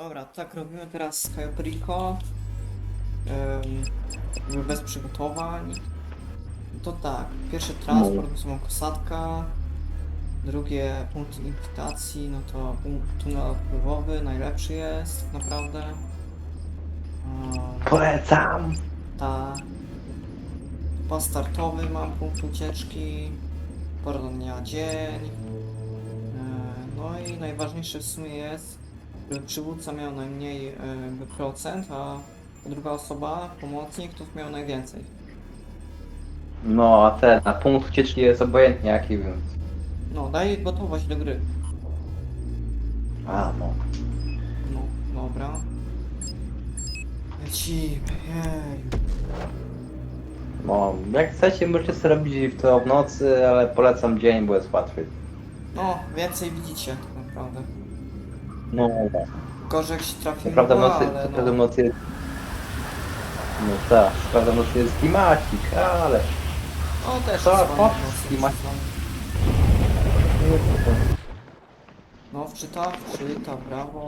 Dobra, tak robimy teraz z Hyperico. Um, bez przygotowań. To tak, pierwszy transport, no. kosatka. Drugie punkt infektacji, no to punkt tunel odpływowy, najlepszy jest tak naprawdę. Um, Polecam! ta pas startowy mam punkt ucieczki, pora dnia dzień. E, No i najważniejsze w sumie jest, przywódca miał najmniej e, jakby procent, a druga osoba, pomocnik, to miał najwięcej. No, a ten, a punkt ucieczki jest obojętnie jaki, więc... No, daj gotowość do gry. A, no. No, dobra. Lecimy. No, jak chcecie, możecie sobie robić to w nocy, ale polecam dzień, bo jest łatwiej. No, więcej widzicie tak naprawdę. No, Gorzej jak się trafi co prawda w nocy, co no. prawda w nocy jest... No tak, co prawda w nocy jest klimacik, ale... O, też Co, jest po- fajne, no. No, wczyta, wczyta, brawo.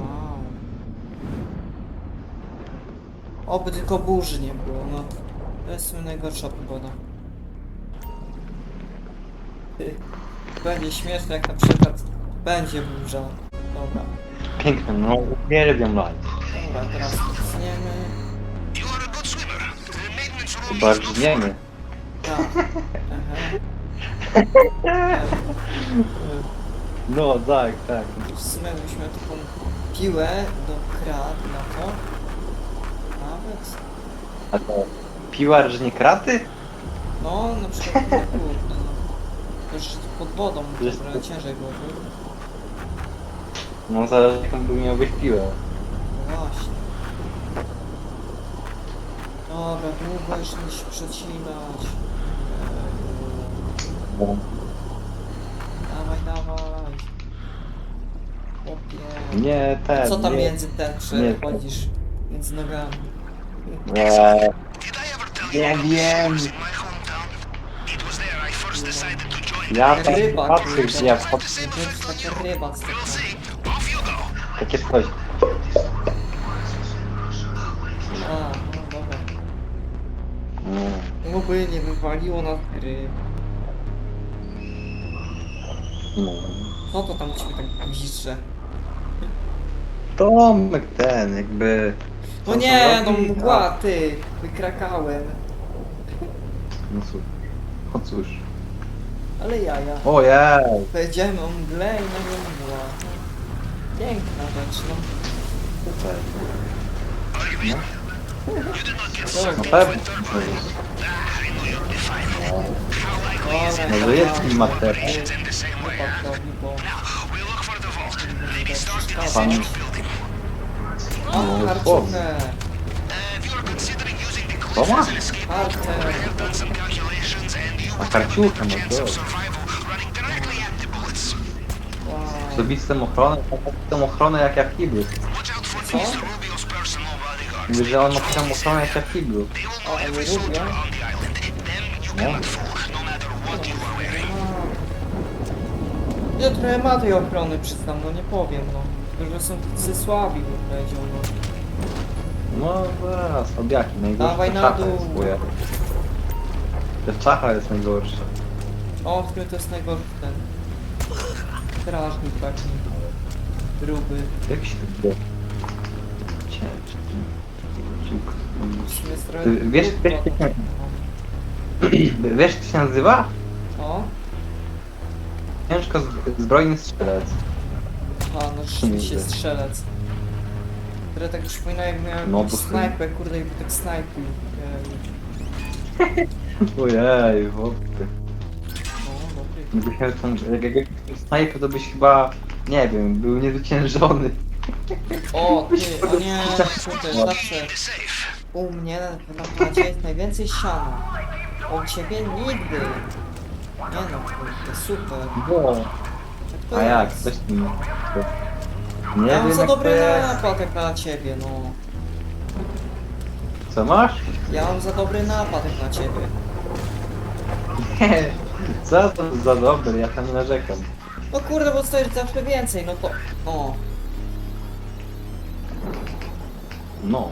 Wow. Oby tylko burzy nie było, no. To jest w najgorsza pogoda. Będzie śmieszne jak na przykład będzie burza. Dobra, Piękne, no, uwielbiam live. dobra, teraz room Chyba żniemy. Tak. No, tak, tak. W sumie byśmy taką piłę do krat na to. Nawet. A to piłar żnie kraty? No, na przykład na kurde, no. Już pod wodą trochę ciężej byłoby. No, zależy jaką by miał być piłę. No właśnie. Dobra, długo jeszcze musi przecinać. No. Dawaj, dawaj. Chłopie. Nie, ten, Co tam nie. między ten Nie. przechodzisz? Między nogami. Eee, Nie wiem. Ja tam Ryba, patrzę, kurde. gdzie ja wchodzę. To jest taka ryba z We'll Takie coś. A, no dobra. No, Oby nie wywaliło nas gry. no. Co to tam u ciebie tak gwizdże? Tomek ten, jakby... No nie, no mgła, ty! Wykrakałem. No cóż. O cóż. Ale jaja. Ojej! Powiedziałem o mgle i nagle mgła. Piękna rzecz, no. Super. Dobra, No pewnie. Likely is it? Może jest im materiał. It's in the same way. Wypad robi, bo... Now, we look for the vault. Maybe start in the Pan- No, karczówkę! Uh, if you are considering using Wow. Zrobić z tą ochronę, ochronę jak ja w kiblu. Co? Mówię, że on ma taką ochronę jak ja w kiblu. O, every lubię. No. Ja trochę ma tej ochrony przyznam, no nie powiem, no. Tylko, że są tacy słabi, bym powiedział, no. No zaraz, obiaki, najgorsze Dawaj na czacha dół. jest chuja. To czacha jest najgorsze. O, w którym to jest najgorszy ten. Strażnik taki. Gruby. Jak się to Ty wiesz, wiesz. Wiesz jak to się nazywa? O, Ciężko z- zbrojny strzelec. a no rzeczywiście strzelec. Które tak przypomina jak miałem No, no, snajpę, kurde, jakby tak snajpił. Ej, Ojej, wątpię. No, dobry. Jakbyś miał tą, jak, jak, jak snajper to byś chyba, nie wiem, był niezwyciężony. O, ty, o nie, kurde, zawsze The safe. u mnie na napadzie jest najwięcej siana. U ciebie nigdy. Nie no, kurde, super. No. To A jak, jest? coś tym... Nie Ja mam wiem za jak to dobry jest. napad jak na ciebie, no. Co masz? Ja mam za dobry napad jak na ciebie. Nie. Co to za dobry, ja tam narzekam. No kurde, bo dostajesz zawsze więcej, no to... No. No.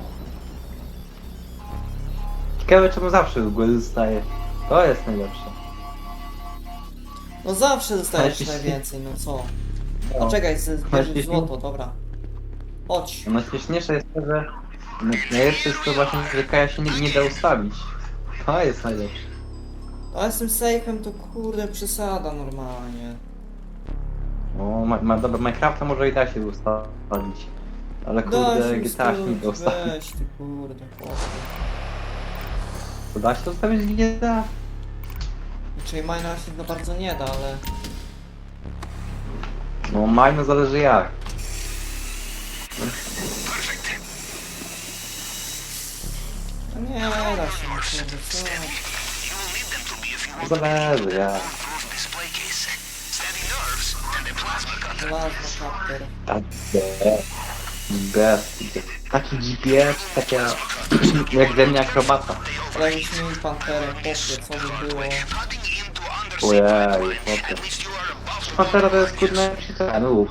Ciekawe czemu zawsze w ogóle zostaje. To jest najlepsze. No zawsze dostajesz najwięcej, no co? No. A czekaj, chcę złoto, dobra. Chodź. No śmieszniejsze jest to, że najlepsze jest to właśnie, że Kaja się nie, nie da ustawić. To jest najlepsze. A z tym sejfem to kurde przesada normalnie. O, ma, ma, dobra, Minecrafta może i da się ustawić. Ale kurde, się GTA się nie da ustawić, ustawić. weź ty kurde, chłopie. To da się ustawić w GTA? Czyli Mina się za bardzo nie da, ale... No mine zależy jak. No nie da się, no kurde, co? You will need them to be if you want Zależy jak. improved display case, steady nerves, and a plasma cutter. Plasma cutter. Tak, Bez. Taki GPS, taka jak ze mnie akrobata. Ale już mieli panterę, chłopie, co by było? Cutting into undersea Ojej, chłopie. at least you are above Pantera to jest kurde przycenów.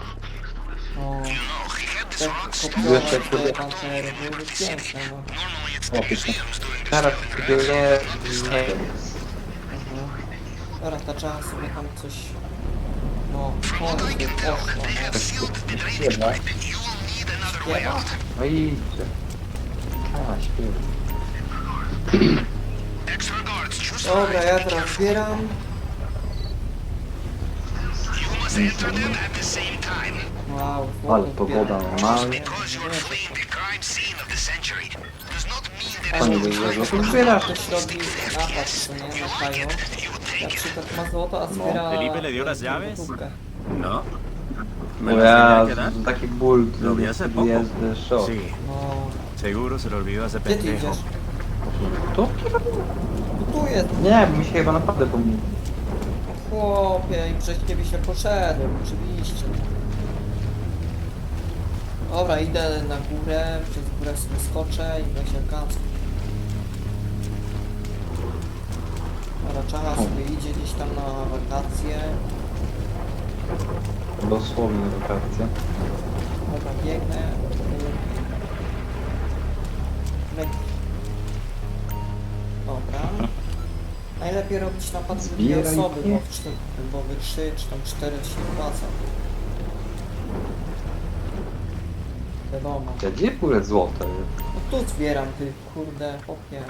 No, No, he had this tak rock kopiować Jeszcze, te kurde. pantery, byłyby piękne, no. Normally it's the Chłopie, museums doing this. teraz nie, nie wiem. Dobra, to trzeba sobie tam coś... No, końcu poszło, no. Śpiewa. Way Śpiewa? No idźcie. A, śpiewa. Dobra, ja teraz zbieram. Wow, Ale pogoda normalnie. No fine. to zbierasz. Ktoś robi napad, co nie, na Kajo. Na przykład ma złoto, a No. zbiera... Felipe le dio las llaves? gotówkę. No. ¿Me tenía que dar? taki ból, Lo vi który hace poco. jest szok. Sí, No, seguro se lo olvidó a ese gdzie ty pendejo. idziesz? Tu? No tu jest, Nie, bo mi się chyba naprawdę pomylił. chłopie, i przez ciebie się poszedłem, oczywiście. Dobra, idę na górę, przez górę sobie skoczę i będzie elegancko. Dobra, czas sobie idzie gdzieś tam na wakacje. Dosłownie wakacje. Dobra, biegnę. Lek- Dobra. Najlepiej robić napad w dwie Zbieraj osoby, bo w, czty, bo w trzy czy tam cztery się opłaca. Wiadomo. Ja gdzie w ogóle złote? No tu zbieram ty, kurde, chłopie.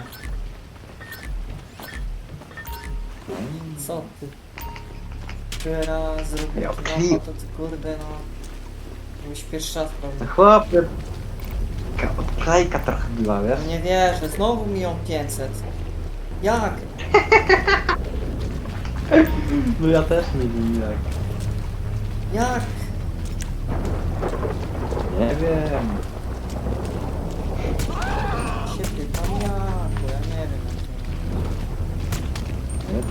Co ty? Teraz zrobię Ja pi- to ty kurde no... Byłeś pierwszy raz, prawda? No chłopie. Ka- Odklejka trochę była, wiesz? No Nie wierzę, znowu mi ją 500. Jak? No ja też nie wiem jak. Jak? Nie wiem.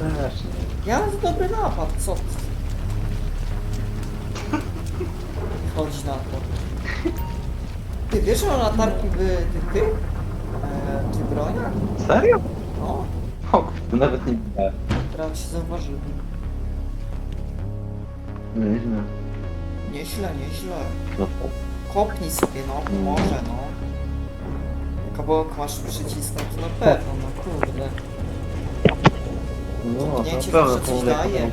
Też. Ja mam dobry napad, co ty? Chodź na to. Ty wiesz, że mam latarki w tych tych? E, tych broniach? Serio? No, O, kurde, nawet nie widziałem. teraz się zauważyli. Nieźle. Nieźle, nieźle. No to. Kopnij sobie, no, może, no. Jak obok masz przycisk, no to na pewno, no kurde. No, Kopnięcie to może coś prawda, daje.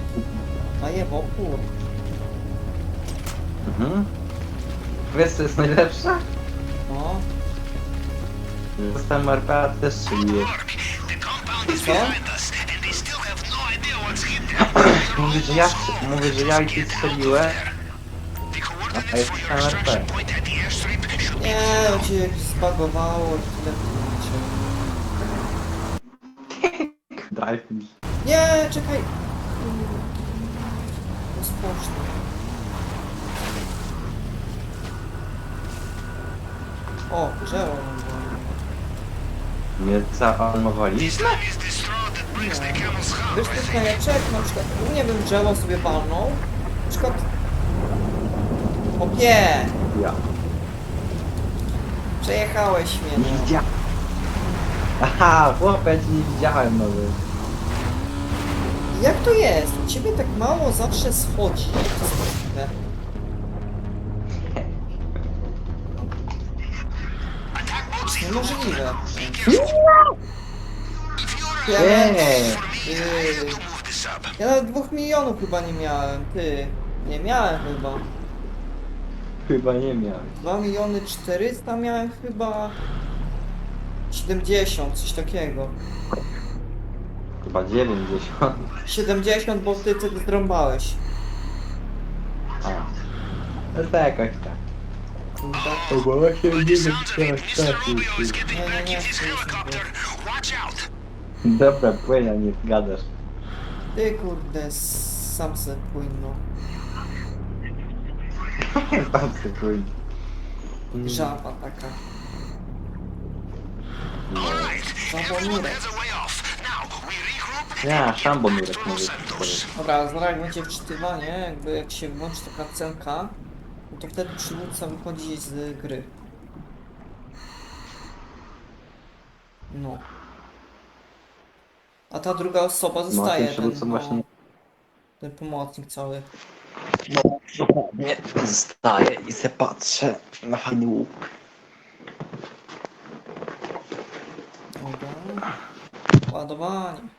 Daje w opór. Mhm. Wiesz co jest najlepsze? No, Dostałem RPA też is Co? behind us, and they still have no idea what's hidden. Mówię, że ja, mówię, że ja i ty strzeliłem. A jest for your extraction RP. point at the airstrip should be nie, on cię jakoś zbagowało, tyle mi. Nie, czekaj! Rozpocznij. O, drzewo mam wolne. Nie zaalarmowali? This time is the straw that breaks the camel's heart. Wiesz, tych najlepszych, na przykład, u mnie bym drzewo sobie walnął, na przykład... Opie! Ja. Przejechałeś mnie, Nie no. widziałem. Aha, chłopie, ja cię nie widziałem nawet. Jak to jest? U ciebie tak mało zawsze schodzi. Jak to jest możliwe? Niemożliwe. Ja, Eee, yy, ja nawet dwóch milionów chyba nie miałem, ty. Nie miałem chyba. chyba nie miałem. 2 miliony 400 miałem chyba 70, coś takiego. Chyba 90. 70, bo ty wtedy zrąbałeś. A. No tak, jakoś tak. Kurde. To bo właśnie By the sounds of it, Mr. Romeo is getting Nie, nie, back nie, in his to jest helicopter. Watch out! Dobra, płynia, nie gadasz. Ty kurde, sam se. Tam się płynie. Żaba taka. All right, everyone Zapomnę. has a way off. Ja, szambo Los mówię. Santos. Dobra, zaraz jak będzie wczytywanie, jakby jak się włączy taka cenka, no to wtedy przywódca wychodzi z gry. No. A ta druga osoba No, zostaje, ten ten, przywódca no, właśnie... ten pomocnik cały. Nie, zostaję i se patrzę na fajny łuk. Dobra. Ładowanie.